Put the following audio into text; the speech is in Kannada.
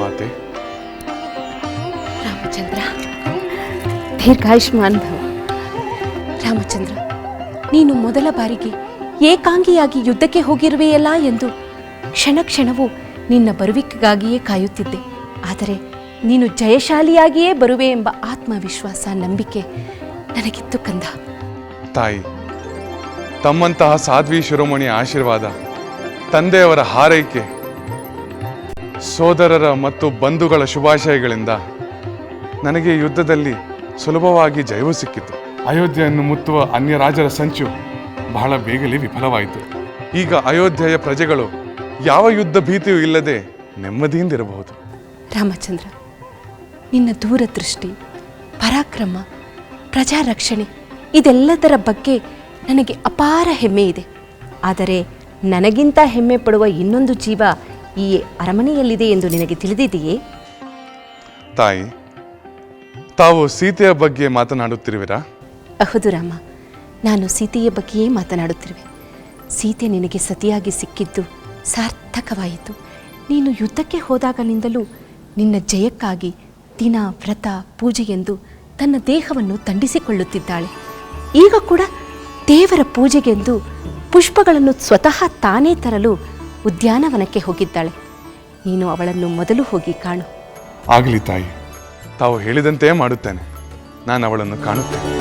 ಮಾತೆ. ರಾಮಚಂದ್ರ ದೀರ್ಘಾಯುಷ್ಮಾನ್ ಭವ ರಾಮಚಂದ್ರ ನೀನು ಮೊದಲ ಬಾರಿಗೆ ಏಕಾಂಗಿಯಾಗಿ ಯುದ್ಧಕ್ಕೆ ಹೋಗಿರುವೆಯಲ್ಲ ಎಂದು ಕ್ಷಣ ಕ್ಷಣವೂ ನಿನ್ನ ಬರುವಿಕೆಗಾಗಿಯೇ ಕಾಯುತ್ತಿದ್ದೆ. ಆದರೆ ನೀನು ಜಯಶಾಲಿಯಾಗಿಯೇ ಬರುವೆ ಎಂಬ ಆತ್ಮವಿಶ್ವಾಸ ನಂಬಿಕೆ ನನಗಿತ್ತು ಕಂದ. ತಾಯಿ ತಮ್ಮಂತಹ ಸಾಧ್ವಿ ಶಿರೋಮಣಿಯ ಆಶೀರ್ವಾದ ತಂದೆಯವರ ಹಾರೈಕೆ ಸೋದರರ ಮತ್ತು ಬಂಧುಗಳ ಶುಭಾಶಯಗಳಿಂದ ನನಗೆ ಯುದ್ಧದಲ್ಲಿ ಸುಲಭವಾಗಿ ಜಯವು ಸಿಕ್ಕಿತು. ಅಯೋಧ್ಯೆಯನ್ನು ಮುತ್ತುವ ಅನ್ಯ ರಾಜರ ಸಂಚು ಬಹಳ ಬೇಗಲಿ ವಿಫಲವಾಯಿತು. ಈಗ ಅಯೋಧ್ಯೆಯ ಪ್ರಜೆಗಳು ಯಾವ ಯುದ್ಧ ಭೀತಿಯೂ ಇಲ್ಲದೆ ನೆಮ್ಮದಿಯಿಂದಿರಬಹುದು. ರಾಮಚಂದ್ರ, ನಿನ್ನ ದೂರದೃಷ್ಟಿ, ಪರಾಕ್ರಮ, ಪ್ರಜಾರಕ್ಷಣೆ ಇದೆಲ್ಲದರ ಬಗ್ಗೆ ನನಗೆ ಅಪಾರ ಹೆಮ್ಮೆ ಇದೆ ಆದರೆ ನನಗಿಂತ ಹೆಮ್ಮೆ ಪಡುವ ಇನ್ನೊಂದು ಜೀವ ಈ ಅರಮನೆಯಲ್ಲಿದೆ ಎಂದು ನಿನಗೆ ತಿಳಿದಿದೆಯೇ? ತಾಯಿ ತಾವು ಸೀತೆಯ ಬಗ್ಗೆ ಮಾತನಾಡುತ್ತಿರುವಿರಾ? ಹೌದು ರಾಮ ನಾನು ಸೀತೆಯ ಬಗ್ಗೆಯೇ ಮಾತನಾಡುತ್ತಿರುವೆ. ಸೀತೆ ನಿನಗೆ ಸತಿಯಾಗಿ ಸಿಕ್ಕಿದ್ದು ಸಾರ್ಥಕವಾಯಿತು. ನೀನು ಯುದ್ಧಕ್ಕೆ ಹೋದಾಗಲಿಂದಲೂ ನಿನ್ನ ಜಯಕ್ಕಾಗಿ ದಿನ ವ್ರತ ಪೂಜೆ ಎಂದು ತನ್ನ ದೇಹವನ್ನು ತಂಡಿಸಿಕೊಳ್ಳುತ್ತಿದ್ದಾಳೆ ಈಗ ಕೂಡ ದೇವರ ಪೂಜೆಗೆಂದು ಪುಷ್ಪಗಳನ್ನು ಸ್ವತಃ ತಾನೇ ತರಲು ಉದ್ಯಾನವನಕ್ಕೆ ಹೋಗಿದ್ದಾಳೆ. ನೀನು ಅವಳನ್ನು ಮೊದಲು ಹೋಗಿ ಕಾಣು. ಆಗಲಿ ತಾಯಿ, ತಾವು ಹೇಳಿದಂತೆಯೇ ಮಾಡುತ್ತೇನೆ. ನಾನು ಅವಳನ್ನು ಕಾಣುತ್ತೇನೆ.